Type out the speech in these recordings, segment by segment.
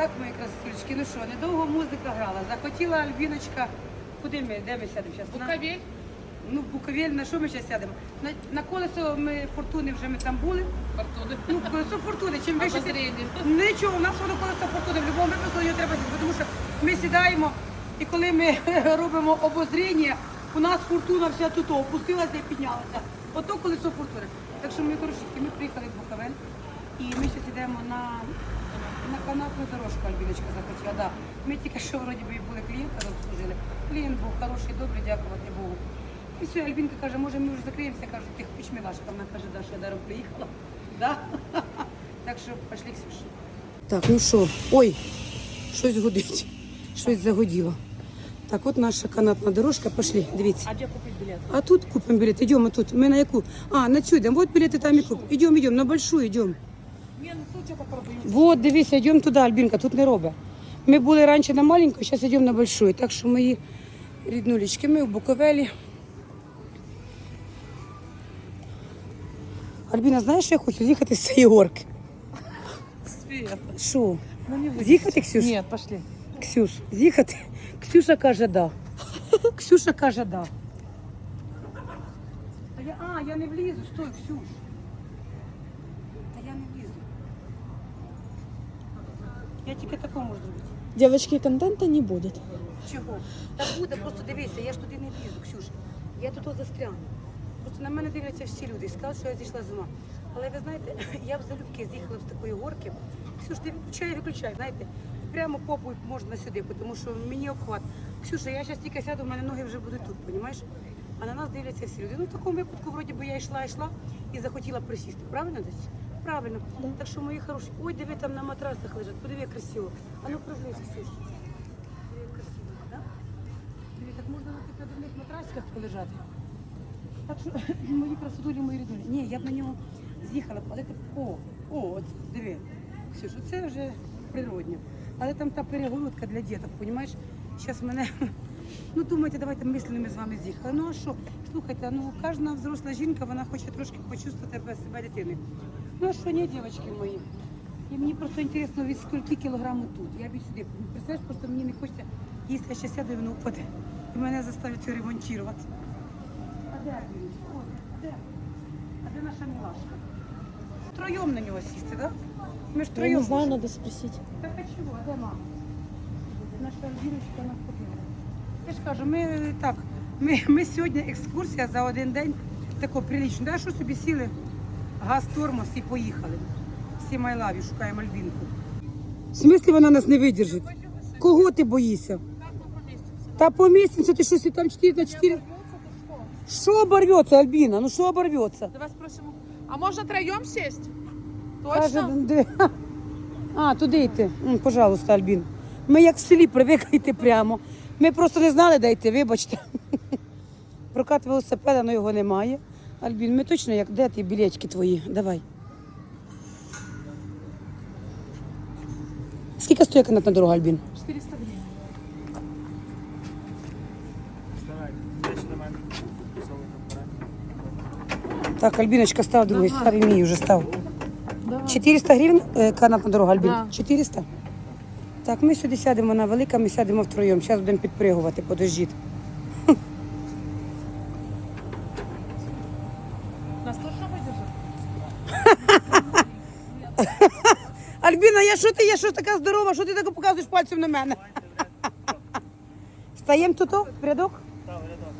Так, мої красотулечки, ну що, недовго музика грала. Захотіла Альбіночка. Куди ми? Де ми сядемо зараз? Буковель. Ну, Буковель, на що ми зараз сядемо? На, на колесо ми фортуни вже ми там були. Фортуни. Ну, колесо фортуни, чим вище. ти- Обозріння. Нічого, у нас воно колесо фортуни. В будь-якому випадку його треба сісти, тому що ми сідаємо, і коли ми робимо обозріння, у нас фортуна вся тут опустилася і піднялася. Ото колесо фортуни. Так що ми хорошенькі, ми приїхали в Буковель, і ми зараз йдемо на, на канатну дорожку, Альбіночка захотіла. Да. Ми тільки що вроді би були клієнта, обслужили. Клієнт був хороший, добрий, дякувати Богу. І все, Альбінка каже, може ми вже закриємося, кажу, ти хоч милашка. Вона каже, да, що я даром приїхала. Да? Так що пошли, Ксюша. Так, ну що, ой, щось гудить, щось загуділо. Так, от наша канатна дорожка, пошли, дивіться. А где купить билет? А тут купим билет, идем, а тут, мы на яку? А, на цю йдемо, вот билеты там и купим. Идем, идем, на большую идем. Не, ну тут. Вот, дивіться, йдемо туди, Альбінка, тут не робить. Ми були раніше на маленьку, зараз йдемо на большую. Так що мої ріднулечки, ми в Буковелі. Альбіна, знаєш, що я хочу з'їхати з цієї горки? Що? Ну не. З'їхати, Ксюш? Нет, пошли. Ксюш, з'їхати? Ксюша каже да. Ксюша каже да. А я, а, я не влізу, стой, Ксюш. Та я не влізу. Я тільки такого можу зробити. Девочки, контента не будет. Чого? Та буде, просто дивися, я ж туди не влізу, Ксюш. Я тут застряну. Просто на мене дивляться всі люди і сказали, що я зійшла з ума. Але ви знаєте, я б залюбки з'їхала з такої горки. Ксюш, ти виключай, виключай, знаєте, прямо попою можна сюди, тому що мені обхват. Ксюша, я зараз тільки сяду, в мене ноги вже будуть тут, розумієш? А на нас дивляться всі люди. Ну, в такому випадку, вроді би, я йшла, йшла і захотіла присісти. Правильно десь? Правильно. Так що, мої хороші, ой, диви, там на матрасах лежать, подиви, як красиво. А ну, проживись, Ксюш. Диви, як красиво, так? Диви, так можна на тих одних матрасиках полежати. Так що, мої красотулі, мої рідулі. Ні, я б на нього з'їхала, але ти, о, о, от, диви. Ксюш, це вже природньо. Але там та перегородка для діток, розумієш? Зараз мене, ну думайте, давайте мислено ми з вами з'їхали. Ну а що? Слухайте, ну кожна взросла жінка, вона хоче трошки почувствувати себе дитиною. Ну а що, ні, дівчатки мої? І мені просто цікаво, від скільки кілограмів тут. Я б і сюди. Представляєш, просто мені не хочеться їсти, я ще сяду і воно впаде. І мене заставить ремонтувати. А де? Де? А де наша милашка? Троєм на нього сісти, так? Ми ж Я не знаю, можемо. надо спросить. Так а чого? А де мама? Наша Альбіночка нас ходила. Я ж кажу, ми е, так, ми, ми сьогодні екскурсія за один день тако прилічно. Да, що собі сіли? Газ, тормоз і поїхали. Всі майлаві, шукаємо Альбінку. В смислі вона нас не видержить? Кого ти боїшся? Та помістимося, ти щось там 4 на 4. Що оборвется, Альбіна? Ну що оборвется? Давай спросим. А можно троем сесть? Каже, Точно? де? А, туди йти. М, Пожалуйста, Альбін. Ми як в селі привикли йти прямо. Ми просто не знали, де йти, вибачте. Прокат велосипеда, але його немає. Альбін, ми точно як де ті білечки твої? Давай. Скільки стоїть канатна дорога, Альбін? 400 гривен. Вставай, ближче до мене. Совуй там Так, Альбіночка став другий, Давай. старий мій вже став. Давай. 400 гривень е, канатна дорога, Альбін? Да. 400? Так, ми сюди сядемо на велика, ми сядемо втроєм. Зараз будемо підпригувати, подождіть. Що ти? Я що така здорова? Що ти так показуєш пальцем на мене? Стаємо тут, в рядок? Став рядок.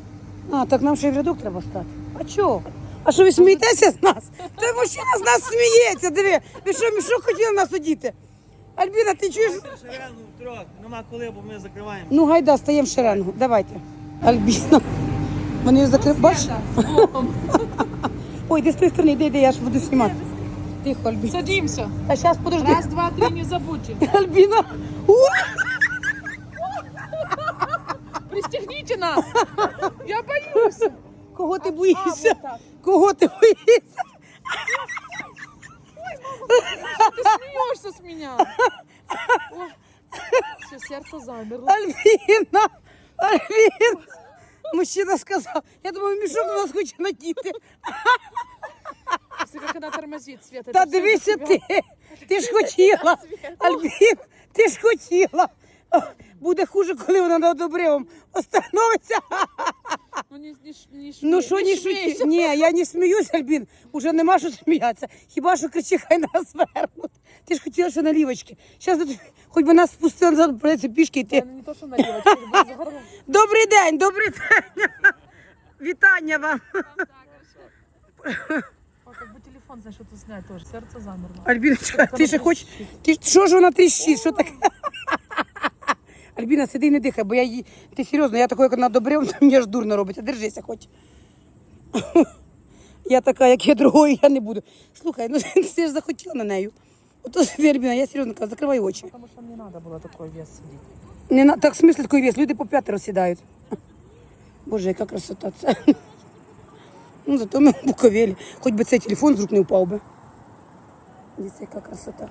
А, так нам ще й в рядок треба стати. А чого? А що ви смієтеся з нас? Та мужчина з нас сміється, диви. Ви що, ми що хотіли нас одіти? Альбіна, ти чуєш? Шеренгу втрьох. Нема коли, бо ми закриваємо. Ну, гайда, стаємо в шеренгу. Давайте. Альбіна. Вони закрив. Бачиш? Ой, ти з тої сторони, йди, йди, я ж буду знімати. Тихо, Альбіна. Садимся. А зараз подожди. Раз, два, три, не забудьте. Альбіна. Пристегните нас. Я боюсь. Кого ти А, боїшся? вот так. Кого ти боїшся? Ты смеешься с меня. Все, сердце замерло. Альбіна! Альбіна! Мужчина сказав, я думаю, мішок на нас хоче надіти. Как она тормозит, Света. Та дивися ти, ти ж хотіла. Альбін, Ти ж хотіла. Буде хуже, коли вона над обривом остановиться. Ну не, не, ш- не, Ну що не шути? Ні, я не сміюсь, Альбін. Уже нема що сміятися. Хіба що кричи, хай нас вернуть. Ти ж хотіла, що налівочки. Зараз хоч би нас спустили назад, придеться пішки йти. Та Не то, буде за горлом. Добрий день, добрий день. Вітання вам. Телефон, знаешь, что-то снять тоже. Сердце замерло. Альбіночка, ти ще хочеш? Ти що ж вона тріщить? Що таке? Альбіна, сиди і не дихай, бо я її. Ти серйозно, я такою, як на добрем, то мені аж дурно робить. А держися хоч. Я така, як я другої, я не буду. Слухай, ну ти ж захотіла на нею. Ото Альбіна, я серйозно кажу, закривай очі. Потому что мне надо было такой вес сидеть. Не на... Так в смислі такий вес, люди по п'ятеро сідають. Боже, яка красота це. Ну, зато ми в Буковелі. Хоч би цей телефон рук не впав би. Дивіться, яка красота.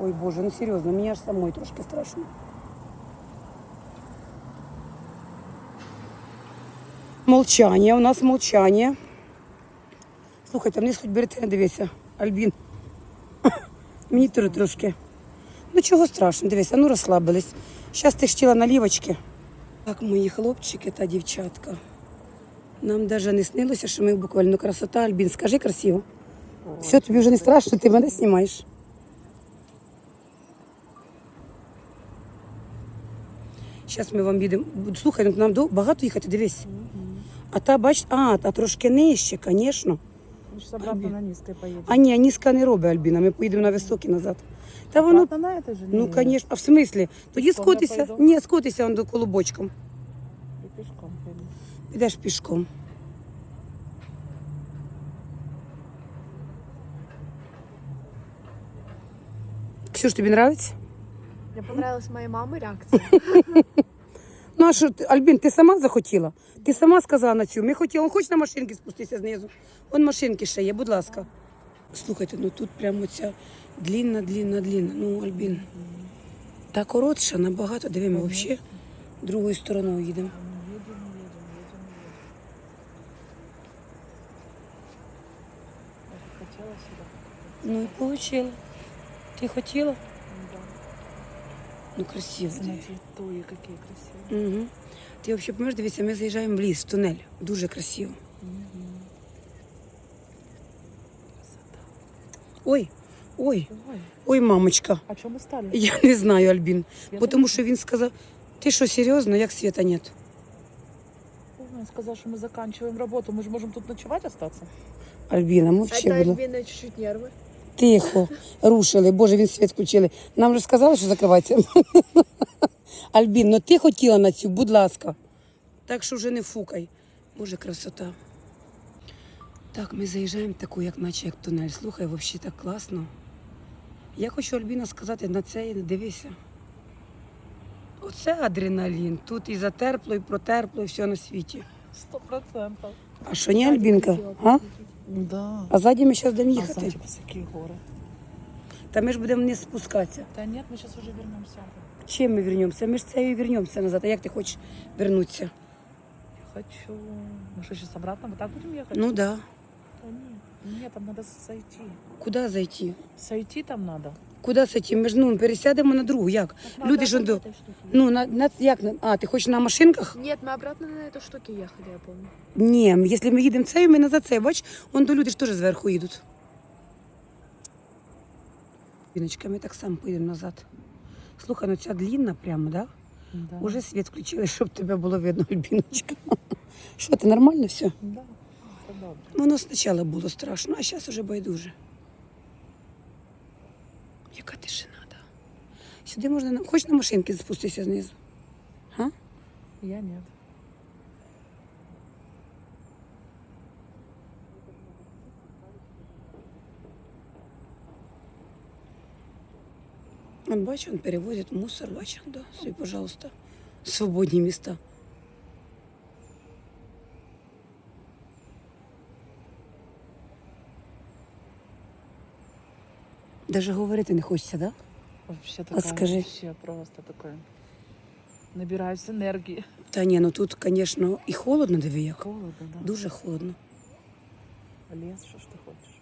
Ой, Боже, ну серйозно, мені аж самой трошки страшно. Молчання, у нас молчання. Слухайте, вниз хоч берете, не дивися. Альбін. Мені теж трошки. Ну чого страшно, дивися, ну розслабились. Зараз ти хотіла налівочки. Так, мої хлопчики та дівчатка. Нам навіть не снилося, що ми буквально красота. Альбін, скажи красиво. Все, тобі вже не страшно, ти мене знімаєш. Зараз ми вам їдемо. Слухай, ну нам багато їхати, дивись. А та, бач, а, та трошки нижче, звісно. На. А ні, низька не робить Альбіна, ми поїдемо на високі назад. Та воно Ну, звісно, а в смислі? Тоді скотися. Ні, скотися он до колобочком. Підеш пішком. Ксюш, тобі подобається? Мне понравилась моей мамы реакция. Ну, а що, ти- Альбін, ти сама захотіла? Ти сама сказала на цю. Ми хотіли, он хоче на машинки спуститися знизу. Он машинки ще є, будь ласка. Слухайте, ну тут прямо ця длінна, длінна, длінна. Ну, Альбін. Та коротша, набагато. Диви, ми взагалі другою стороною їдемо. Я так хотела сюда. Ну і получила. Ти хотіла? Да. Ну, красиво. диви. Цветуи какие красивые. Угу. Ти взагалі помиш, дивися, ми заїжджаємо в ліс, в тунель. Дуже красиво. Ой, ой, Ой, ой, мамочка. а что мы стали? Я не знаю, Альбін. Света Тому нет? що він сказав, ти що, серйозно, як світа нет? Ой, Он сказал, что мы заканчиваем работу. Мы же можем тут ночевать остаться. Альбіна, мовчи, ласка. Альбина чуть-чуть нервы. Тихо, рушили. Боже, він світ включили. Нам же сказали, що закривається. Альбін, ну ти хотіла на цю, будь ласка. Так що вже не фукай. Боже, красота. Так, ми заїжджаємо в таку, як наче як тунель. Слухай, взагалі так класно. Я хочу Альбіна сказати, на це і не дивися. Оце адреналін. Тут і затерпло, і протерпло, і все на світі. Сто процентов. А що не Альбінка? А? Да. А ззаді ми зараз будемо А їхати. сзади высокие горы. Та ми ж будемо вниз спускатися. Да нет, мы сейчас уже вернемся. Чим ми вернемося? Ми ж цією вернемося назад. А як ти хочеш вернутися? Я хочу. Мы что, сейчас обратно вот так будем ехать? Ну да. Да нет. Нет, там надо сойти. Куди зайти? Сойти там надо. Куди зайти? Ми ж ну пересядемо на другу. Як? Люди ж до. Ну на, на як на а, ти хочеш на машинках? Нет, мы обратно на этой штуке ехали, я помню. Ні, якщо ми їдемо цією, ми назад цією. Бач, вон до люди ж теж зверху їдуть. Віночка, ми так само поїдемо назад. Слухай, ну ця длінна прямо, да? Да. Уже світ включили, щоб тебе було видно, Альбіночка. Що ти нормально все? Да. Воно спочатку було страшно, а зараз уже байдуже. Яка тишина, да. Сюди можна на- хоч на машинки спуститися знизу. Я нет. Он бачу, он перевозить мусор, бачу, да. Собі, пожалуйста, свободні міста. Даже говорити не хочеться, да? Вообще такая, скажи. вообще просто такое. Набираюсь энергии. Та ні, ну тут, звісно, і холодно, диви як. Холодно, да. Дуже холодно. Лес, что ж ты хочешь?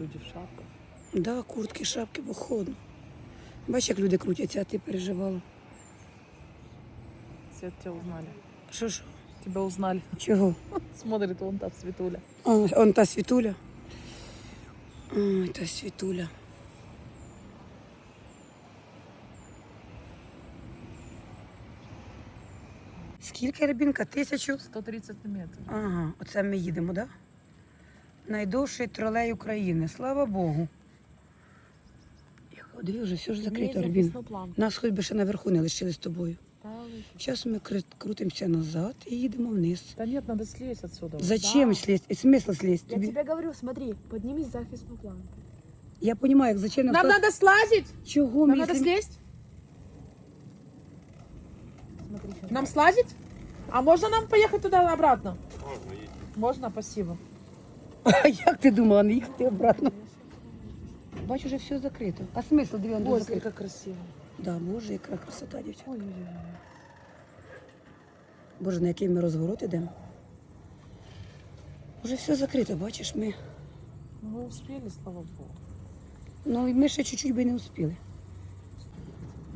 Люди в шапках. Да, куртки, шапки, бо холодно. Бачиш, як люди крутяться, а ти переживала. Свет тебя узнали. Що ж? Тебя узнали. Чого? Смотрит вон та Светуля. А, он та світуля. Ой, та світуля. Скільки рибінка? Тисячу? 130 метрів. Ага, оце ми їдемо, так? Да? Найдовший тролей України. Слава Богу. Диви, вже все ж закрито, Рубін. Нас хоч би ще наверху не лишили з тобою. Та, ви що? Зараз ми крит- крутимося назад і їдемо вниз. Та нет, надо слезть отсюда. Зачем Да. слізти? Смисл слізти? Я Тобі... тебе говорю, смотри, поднимись захисную планку. Я розумію, як зачем Нам надо слазить! Чого Нам ми надо якщо- слезть? Смотри, сейчас. Нам слазить? А можно нам поехать туда обратно? Можно, Можно, спасибо. А як ти думала, не їхати обратно? Бачу, вже все закрито. А смисл, диви, воно Ой, закрито. как красиво. Да, боже, яка красота, дівчата. Ой-ой-ой. Боже, на який ми розворот ідемо. Уже все закрито, бачиш, ми. Ну, мы успели, слава богу. Ну, і ми ще чуть-чуть би не успіли.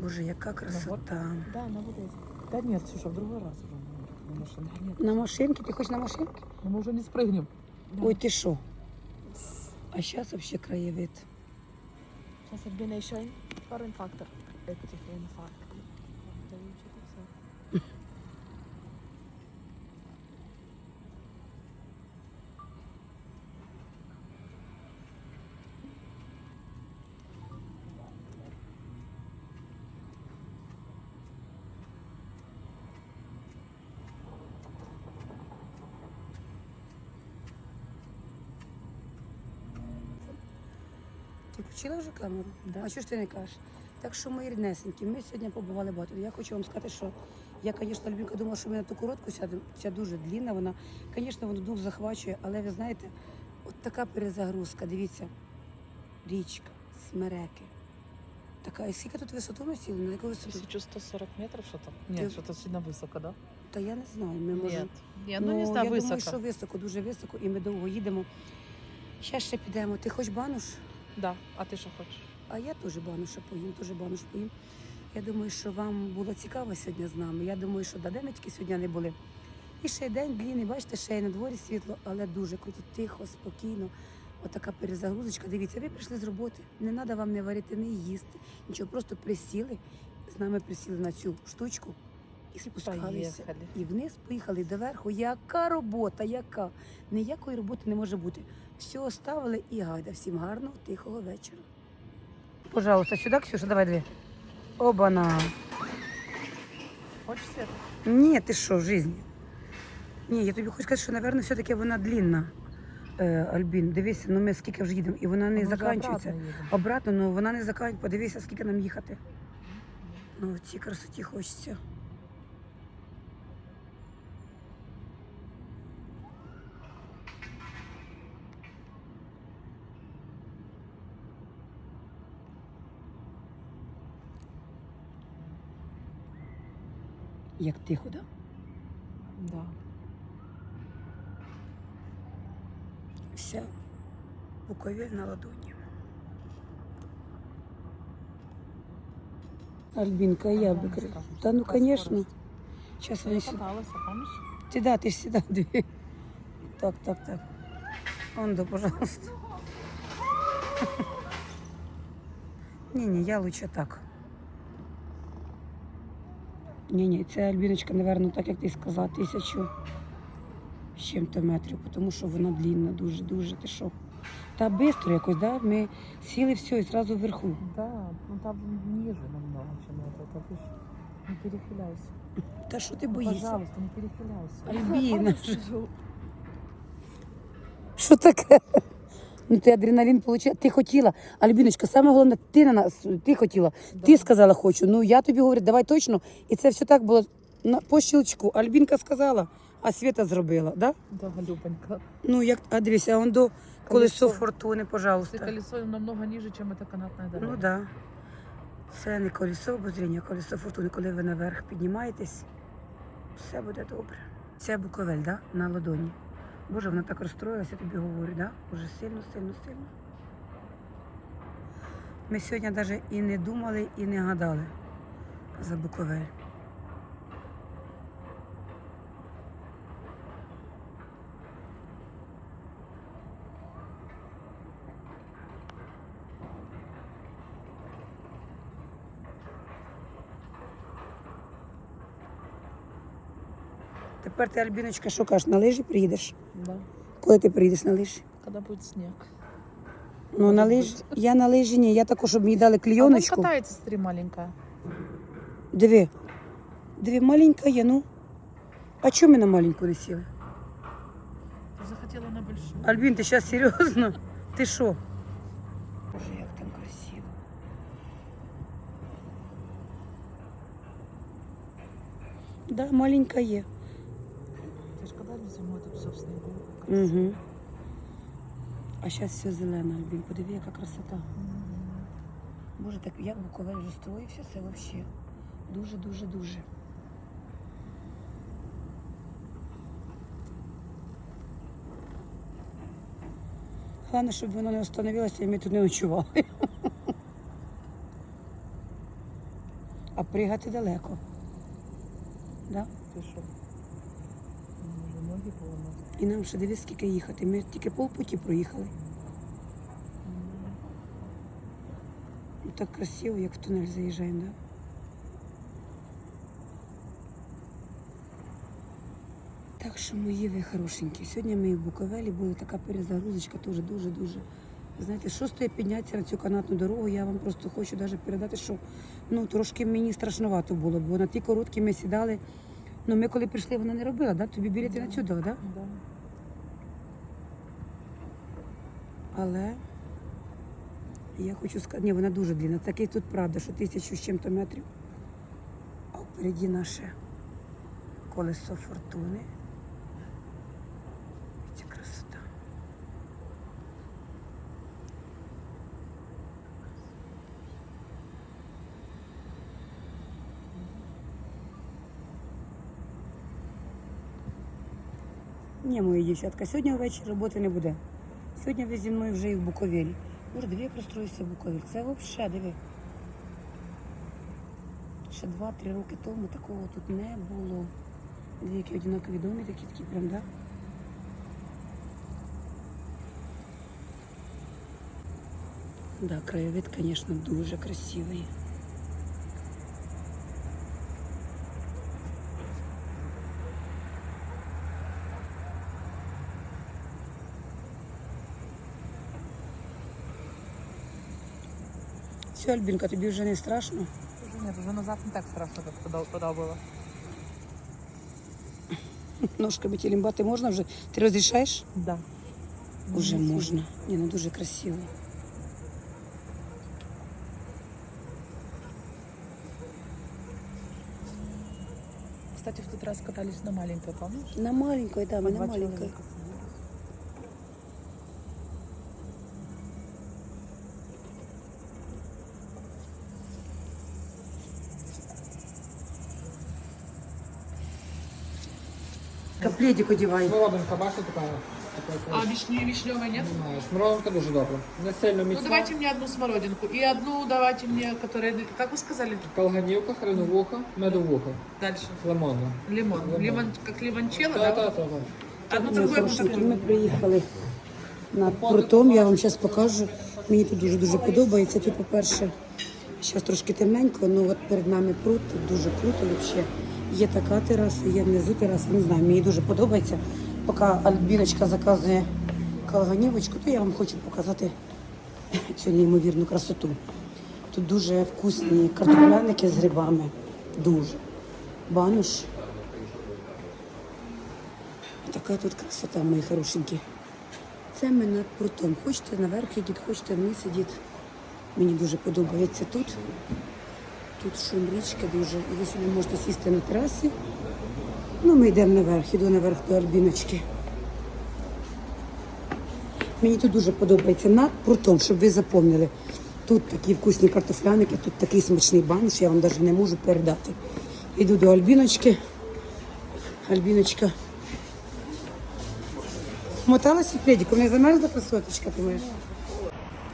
Боже, яка красота. Да, на вот эти. Да нет, Ксюша, в другой раз уже на- на машине. Нет, На машинки? Ти хочеш на машинки? ну, мы уже не спрыгнем. Ой, ти що? А зараз взагалі краєвид. Сейчас Альбина еще фактор. Этих инфаркт. Да и что-то всё. Ти включила вже камеру? Да. А що ж ти не кажеш? Так що, мої ріднесенькі, ми сьогодні побували багато. Я хочу вам сказати, що я, звісно, Любінка думала, що ми на ту коротку сядемо. Ця дуже длінна, вона, звісно, вона дух захвачує, але ви знаєте, от така перезагрузка, дивіться, річка, смереки. Така, і скільки тут висоту ми сіли? На яку висоту? 1140 метров что-то? Ты- Нет, что-то сильно высоко, да? Та я не знаю. Ми можемо. Нет. Нет, ну, не знаю, я высоко. думаю, що високо, дуже високо, і ми довго їдемо. Ще ще підемо. Ти хоч бануш? Да, а ты что хочешь? А я теж бануша поїм, теж бануш поїм. Я думаю, що вам було цікаво сьогодні з нами. Я думаю, що да, де ми тільки сьогодні не були. І ще й день длінний, бачите, ще й на дворі світло, але дуже круто, тихо, спокійно. Отака перезагрузочка. Дивіться, ви прийшли з роботи. Не треба вам не варити, не їсти. Нічого, просто присіли. З нами присіли на цю штучку і спускалися. І вниз поїхали доверху. Яка робота, яка? Ніякої роботи не може бути. Все оставили і гайда. Всім гарного, тихого вечора. Пожалуйста, сюда, Ксюша, давай дві. Оба-на. Хочешь свет? Ні, ти що, жизнь. Ні, я тобі хочу сказати, що, напевно, все-таки вона длінна. Е, Альбін, дивися, ну ми скільки вже їдемо, і вона не закінчується. обратно але Обратно, ну вона не закінчується. Подивися, скільки нам їхати. Ну, в цій красоті хочеться. Як тихо, да? Да. Вся буковель на ладоні. Альбинка, я бы... Скажем, Да ну, конечно. Сейчас Я они каталась, а помнишь? Ты да, ты всегда две. Так, так, так. Он да, пожалуйста. Не-не, я лучше так. Ні-ні, це Альбіночка, напевно, так як ти сказала, тисячу з чим-то метрів, тому що вона длінна, дуже-дуже. Ти що? Та швидко якось, да? Ми сіли все і одразу вверху. Да, ну там ниже намного, чем это. Это ты ж не перехиляйся. Та що ти Ну, боїшся? Пожалуйста, не перехиляйся. Альбіна. Що таке? Ну ти адреналін получила. Ти хотіла. Альбіночка, саме головне, ти на нас, ти хотіла. Ти сказала хочу. Ну я тобі говорю, давай точно. І це все так було на, по щелчку. Альбінка сказала, а Свята зробила, да? Да, Любонька. Ну як, а дивися, а он до колесо фортуни, пожалуйста. колесо намного ниже, чем эта канатная дорога. Ну так. Да. Це не колесо обозріння, а колесо фортуни. Коли ви наверх піднімаєтесь, все буде добре. Це Буковель, да? на ладоні. Боже, вона так розстроїлася, я тобі говорю, да? Уже сильно, сильно, сильно. Ми сьогодні навіть і не думали, і не гадали за Буковель. Тепер ти, Альбіночка, що кажеш, на лижі приїдеш? Да. Коли ти приїдеш на лижі? Когда будет снег. Ну, на лижі. Я на лижі ні. Я також, щоб мені дали А вон клійоночку. катается, смотри, маленькая. Диви. Диви, маленька є, ну. А чому ми на маленьку не сіли? Ты захотела на большую. Альбін, ти зараз серйозно? Ти що? Боже, як там красиво. Да, маленька є. Ты ж когда зимой тут все в снегу. Угу. А зараз все зелене, Альбін. Подиви, яка красота. Боже, так як Буковель вже строївся, це взагалі дуже, дуже, дуже. Головне, щоб воно не остановилося і ми тут не ночували. А пригати далеко. Да? Ты что? Уже. І нам ще дивись, скільки їхати. Ми тільки полпуті проїхали. Ну, так красиво, як в тунель заїжджаємо, да? Так що мої ви хорошенькі. Сьогодні ми в Буковелі були така перезагрузочка теж дуже-дуже. Знаєте, що стоїть піднятися на цю канатну дорогу, я вам просто хочу навіть передати, що ну, трошки мені страшновато було, бо на ті короткі ми сідали. Ну, ми коли прийшли, вона не робила, да? тобі білети на цю дала, да? Да. Але я хочу сказати, ні, вона дуже длинна. Такий тут правда, що тисячу з чим-то метрів. А впереді наше колесо фортуни. Це красота. Ні, мої дівчатка, сьогодні ввечері роботи не буде. Сьогодні ви зі мною вже і в Буковелі. Боже, диви, як розстроївся Буковель. Це взагалі, диви. Ще два-три роки тому такого тут не було. Дві які одинакові доми, такі такі прям, да? Да, краєвид, звісно, дуже красивий. Все, Альбінка, тобі вже не страшно? Уже нет, уже назад не так страшно, как тогда, тогда было. Ножками тілімбати можна вже? Ти розрішаєш? Да. Уже Ну, можна. Ні, ну дуже красиво. Кстати, в тот раз катались на маленькой, помнишь? На маленькой, да, ми на Два маленькой. человека Сидели. Каплетик. Смородинка, бачите, така. А вишни, вишневой нет? немає. Смородинка дуже добре. Не сильно Ну міцна. давайте мне одну смородинку и одну давайте мне, которая, как вы сказали, Калганівка, хреновуха, медовуха, дальше. лимонна. Лимон. Лимон. Лимон, как лимончелло, да? та, та, та. Одну Ми, другую хорошенькі, можно ми приїхали на прутом, я вам зараз покажу. Мені тут дуже-дуже подобається. Тут, по-перше, зараз трошки темненько, ну от перед нами прут, тут дуже круто взагалі. Є така тераса, є внизу тераса, не знаю, мені дуже подобається. Поки Альбіночка заказує калганівочку, то я вам хочу показати цю неймовірну красоту. Тут дуже вкусні картопляники з грибами. Дуже. Бануш. Така тут красота, мої хорошенькі. Це ми над прутом. Хочете наверх ідіть, хочете вниз ідіть. Мені дуже подобається тут. Тут шум річки дуже. І ви собі можете сісти на терасі. Ну, ми йдемо наверх, іду наверх до Альбіночки. Мені тут дуже подобається над прутом, щоб ви запомнили. Тут такі вкусні картофляники, тут такий смачний банш, я вам навіть не можу передати. Йду до Альбіночки. Альбіночка Моталася пледиком, не замерзла красоточка, ти моя?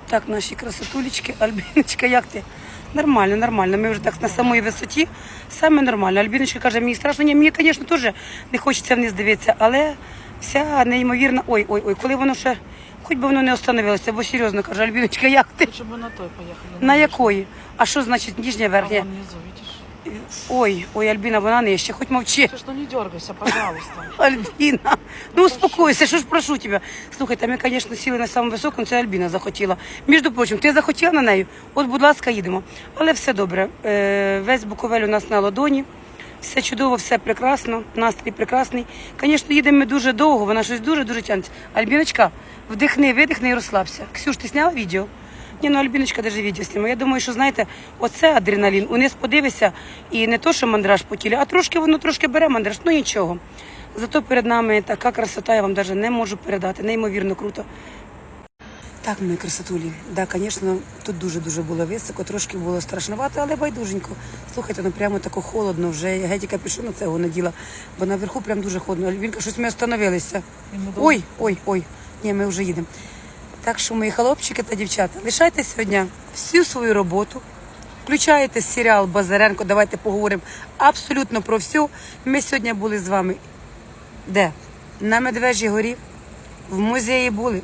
Так, наші красотулечки, Альбіночка, як ти? Нормально, нормально. Ми вже так на самій висоті. Саме нормально. Альбіночка каже, мені страшно. Ні, мені, звісно, теж не хочеться вниз дивитися, але вся неймовірна. Ой, ой, ой, коли воно ще, хоч би воно не остановилося, бо серйозно каже, Альбіночка, як ти? Щоб ми на той поїхали. На якої? А що значить ніжня А верхня? вон внизу? Ой, ой, Альбіна, вона нижче, хоч мовчи. Ты что, не дергайся, пожалуйста. Альбіна, ну успокойся, що ж прошу тебе. Слухайте, ми, звісно, сіли на самому високому, це Альбіна захотіла. Між прочим, ти захотіла на неї? От, будь ласка, їдемо. Але все добре. Е, весь Буковель у нас на ладоні. Все чудово, все прекрасно, настрій прекрасний. Звісно, їдемо ми дуже довго, вона щось дуже-дуже тягнеться. Альбіночка, вдихни, видихни і розслабся. Ксюш, ти зняла відео? Ні, ну Альбіночка даже відео знімає. Я думаю, що знаєте, оце адреналін. Униз подивися, і не то, що мандраж по тілі, а трошки воно трошки бере мандраж, ну нічого. Зато перед нами така красота, я вам навіть не можу передати. Неймовірно круто. Так, мої красотулі. Да, звісно, тут дуже-дуже було високо, трошки було страшновато, але байдуженько. Слухайте, ну прямо тако холодно. Вже Я гетіка пішов на цього наділа, бо наверху прям дуже холодно. Альбінка, щось ми остановилися. Ой, ой, ой. Ні, ми вже їдемо. Так що, мої хлопчики та дівчата, лишайте сьогодні всю свою роботу. Включаєте серіал Базаренко, давайте поговоримо абсолютно про все. Ми сьогодні були з вами де? На Медвежій горі, в музеї були,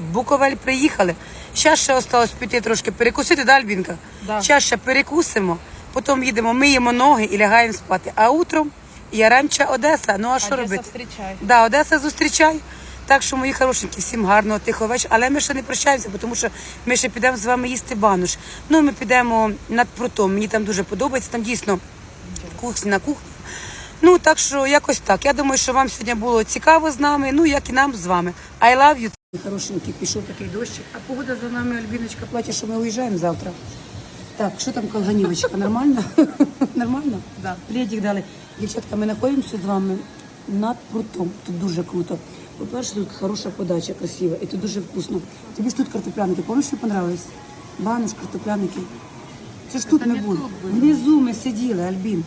в Буковель приїхали. Зараз ще осталось піти трошки перекусити, да, Альбінка? Да. Зараз ще перекусимо, потім їдемо, миємо ноги і лягаємо спати. А утром Яремча Одеса. Ну а що Одесса, робити? встречай. Да, Одеса зустрічай. Так що, мої хорошенькі, всім гарного тихого вечора. Але ми ще не прощаємося, тому що ми ще підемо з вами їсти бануш. Ну, ми підемо над прутом. Мені там дуже подобається. Там дійсно кухня на кухні. Ну, так що якось так. Я думаю, що вам сьогодні було цікаво з нами, ну як і нам з вами. I love you. Хорошенький, пішов такий дощик. А погода за нами, Альбіночка, плаче, що ми уїжджаємо завтра. Так, що там колганівочка? Нормально? Нормально? Да. Пледик дали. Дівчатка, ми знаходимося з вами над прутом. Тут дуже круто. По-перше, тут хороша подача, красива, і тут дуже вкусно. Тобі ж тут картопляники, пам'ятаєш, що понравились? Бануш, картопляники. Це ж тут ми були. Внизу ми сиділи, Альбін.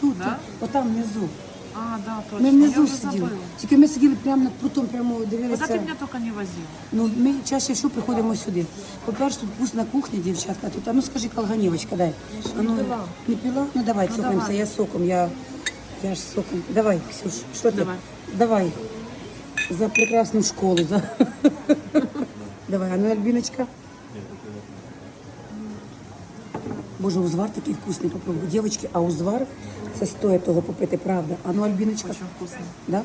Тут, тут, отам внизу. А, да, точно. Ми внизу Я сиділи. Тільки ми сиділи прямо над прутом, прямо Куда дивилися. ты меня только не возил? Ну, ми чаще всього приходимо сюди. По-перше, тут вкусна кухня, дівчатка. Тут, а ну скажи, колганівочка, дай. А ну, пила. Не пила? Ну давай, цокаемся. давай. Я соком, я, я ж соком. Давай, Ксюш, що ти? Давай. Давай. За прекрасну школу. За... Давай, а ну, Альбіночка. Боже, узвар такий вкусний, попробуй. Дівчатки, а узвар це стоїть того попити, правда. А ну, Альбіночка. Очень вкусно. Да?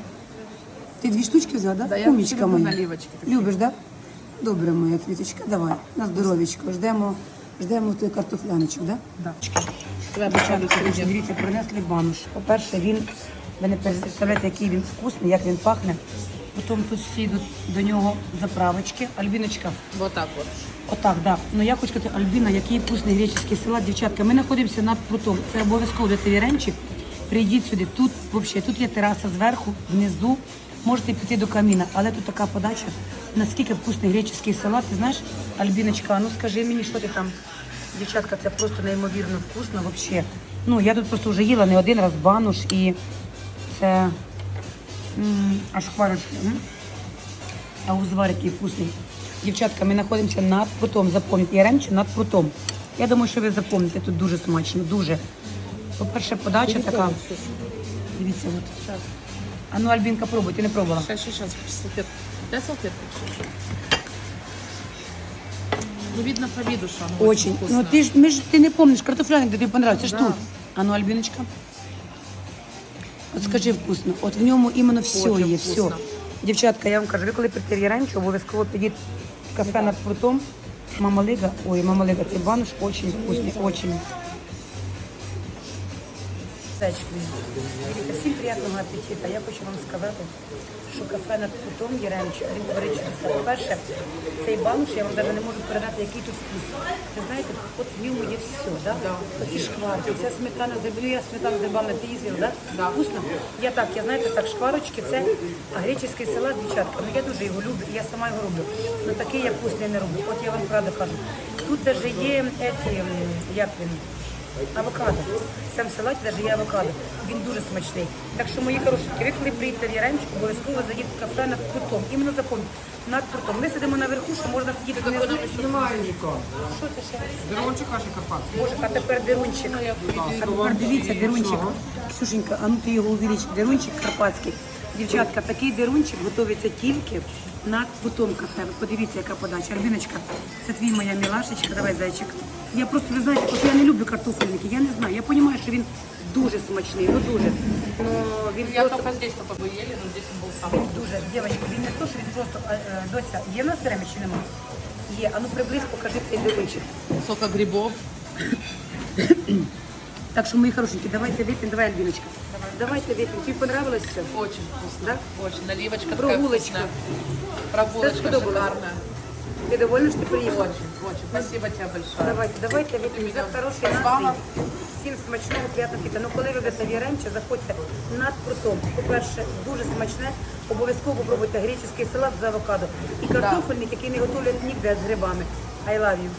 Ти дві штучки взяла, да? Да, я люблю моя. наливочки такі. Любиш, да? Добре, моя квіточка, давай. На здоров'ячко. Ждемо, ждемо той картофляночок, да? Да. Короче, Дивіться, принесли бануш. По-перше, він, ви не представляєте, який він вкусний, як він пахне. Потім тут всі йдуть до нього заправочки. Альбіночка, Вот так вот. Отак, да. Ну я хочу сказати, Альбіна, який вкусний греческий салат, дівчатка. Ми знаходимося над прутом. Це обов'язково де Віренчик. Прийдіть сюди. Тут взагалі, тут є тераса зверху, внизу. Можете піти до каміна, але тут така подача. Наскільки вкусний греческий салат. Ти знаєш, Альбіночка, ну скажи мені, що ти там? Дівчатка, це просто неймовірно вкусно взагалі. Ну, я тут просто вже їла не один раз бануш і це аж хвалюшки. м. А узвар який вкусний. Дівчатка, ми знаходимося над прутом. Запам'ятайте, я раніше над прутом. Я думаю, що ви запам'ятаєте, тут дуже смачно, дуже. По-перше, подача така. Дивіться, от. А ну, Альбінка, пробуй, ти не пробувала. Сейчас, сейчас, салфетку. Дай салфетку. Ну, видно по виду, что оно Очень. вкусно. Ну ти ж ми ж ти не пам'ятаєш картофляник, де тобі понравився. Це ж Да. тут. А ну, Альбіночка. От скажи вкусно. От в ньому іменно все Очень є, вкусно. все. Дівчатка, я вам кажу, ви коли прийти раніше, обов'язково підіть в кафе над прутом. Мамалига, ой, мамалига, цей бануш очень вкусний, очень. Дивіться, всім приємного апетита. Я хочу вам сказати, що кафе над говорить, що це по-перше, цей бануш, я вам навіть не можу передати, який тут вкус. Ви знаєте, от в ньому є все, да? Оці шкварки, ця сметана, де я сметану забавна, ти їздила, да? Да. Вкусно? Я так, я знаєте, так, шкварочки, це греческий салат, дівчатка, ну я дуже його люблю, я сама його роблю. Ну такий я вкусний не роблю. От я вам правда кажу. Тут навіть є, еці, м, як він, Авокадо. В цьому салаті навіть є авокадо. Він дуже смачний. Так що, мої хороші, ви коли приїдете в Яремчик, обов'язково зайдіть в кафе над прутом. Іменно запам'ятайте, над прутом. Ми сидимо наверху, що можна сидіти внизу. Немає нікого. Що це ще? Дерунчик каші карпатський. Боже, а тепер дерунчик. А тепер дивіться, дерунчик. Ксюшенька, а ну ти його увелич. Дерунчик карпатський. Дівчатка, такий дерунчик готується тільки над потом кафе. Ви Подивіться, яка подача. Альбіночка, це твій моя мілашечка. Давай, зайчик. Я просто, ви знаєте, от я не люблю картофельники, я не знаю. Я розумію, що він дуже смачний, ну дуже. Но він Я просто... только здесь только бы ели, но здесь он был самый. Він дуже, дівчатка, він не то, що він просто, е, е, доця, є в нас время чи немає? Є, а ну приблизь, покажи цей дерунчик. Сколько грибов. Так що, мої хорошенькі, давайте вип'ємо, давай, Альбіночка. Давайте вип'ємо. Тобі понравилось все? Очень вкусно. Да? Очень. Наливочка такая Прогулочка. вкусная. Прогулочка сподобалось? шикарная. Ти довольна, що ти приїхала? Очень, очень. Спасибо тебе большое. Давайте, давайте вип'ємо за хороший настрій. Всім смачного, приємного піта. Ну, коли ви будете в Яремче, заходьте над прутом. По-перше, дуже смачне. Обов'язково попробуйте греческий салат з авокадо. І картофельник, який не готовлять ніде з грибами. I love you.